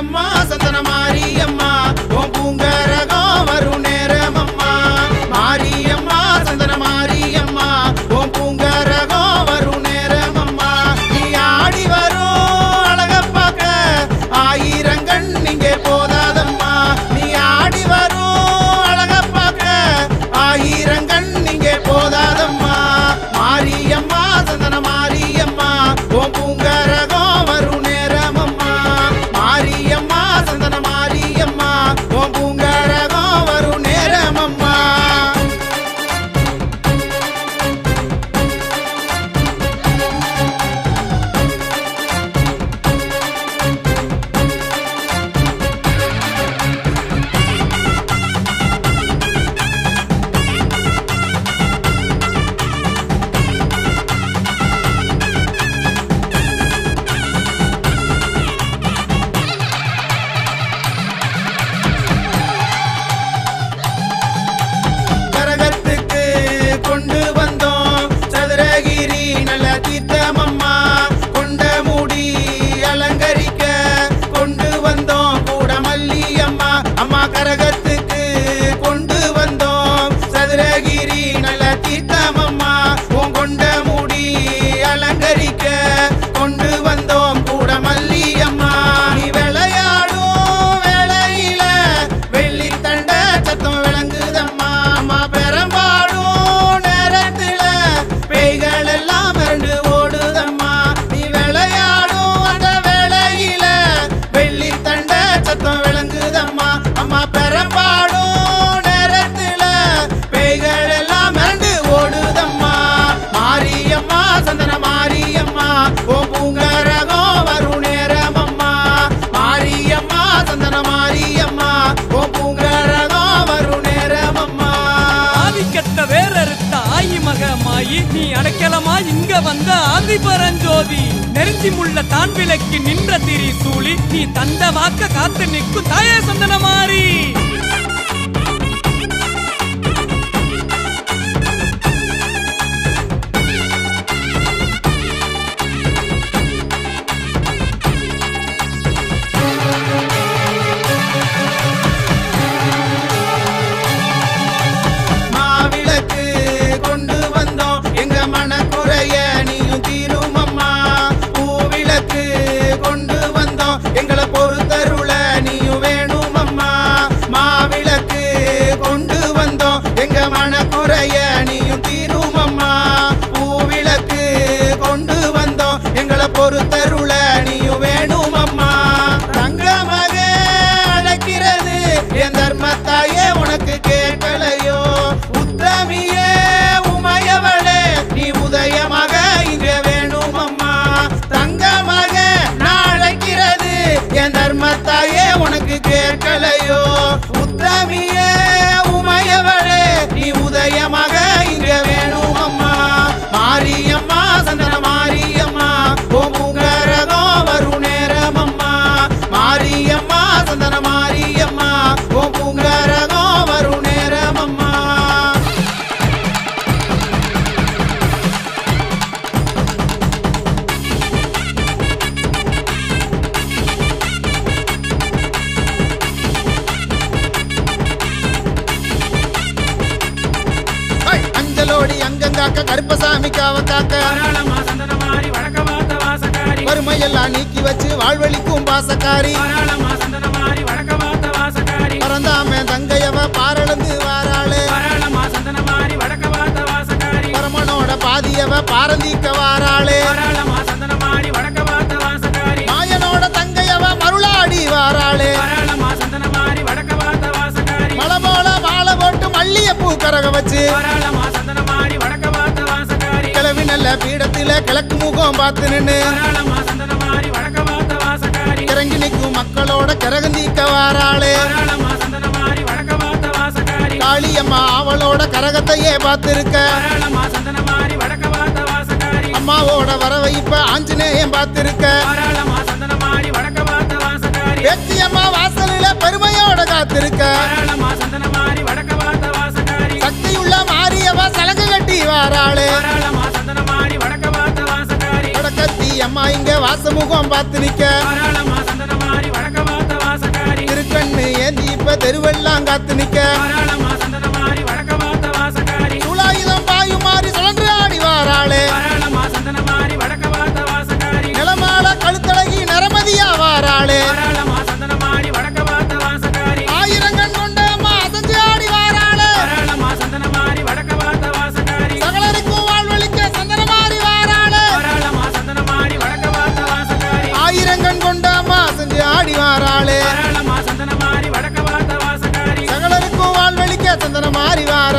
Yeah, on. ஜோதி பரஞ்சோதி நெருஞ்சி முள்ள தான் விளக்கி நின்ற திரி சூழி நீ தந்த வாக்க காத்து நிற்கும் தாயே சந்தன மாறி பொறுத்தருள நீயும் வேணும் அம்மா தங்க அழைக்கிறது. என் தர்மத்தாயே உனக்கு கேட்கலையோ. உத்தமியே உமையவளே நீ உதயமாக இங்க வேணும் அம்மா தங்கமாக நான் அழைக்கிறது. என் தர்மத்தாயே உனக்கு கேட்கலையோ. உத்தமியே உமையவளே நீ உதயமாக அஞ்சலோடி அங்கங்காக்க கருப்பசாமி காவ காக்க வறுமையெல்லாம் நீக்கி வச்சு வாழ்வழிக்கும் பாசக்காரி. பறந்தாம தங்கையவ பாரளந்து வாராளே. பரமனோட பாதியவ பாரந்திக்க வாராளே. மாயனோட தங்கையவ மருளாடி வாராளே. மலை போல மாலை போட்டு மல்லிய பூ கரக வச்சு. நல்ல பீடத்தில கிழக்கு முகம் பார்த்து வாசக்காரி கிறங்கி நிற்கும் மக்களோட வாராளே. வழக்க வார்த்த வாசக்காரி காளியம்மா அவளோட கரகத்தையே பார்த்திருக்க. அம்மாவோட வரவை இப்ப ஆஞ்சநேயம் பார்த்திருக்க. வெற்றியம்மா வாசலில பெருமையோட காத்திருக்க. இங்க வாசமுகம் பார்த்து நிக்க திருக்கண்ணு ஏந்தி இப்ப தெருவெல்லாம் காத்து நிக்க. வாடி வாராளே. சகலருக்கும் வாழ்வழிக்க சந்தன மாறி வாரா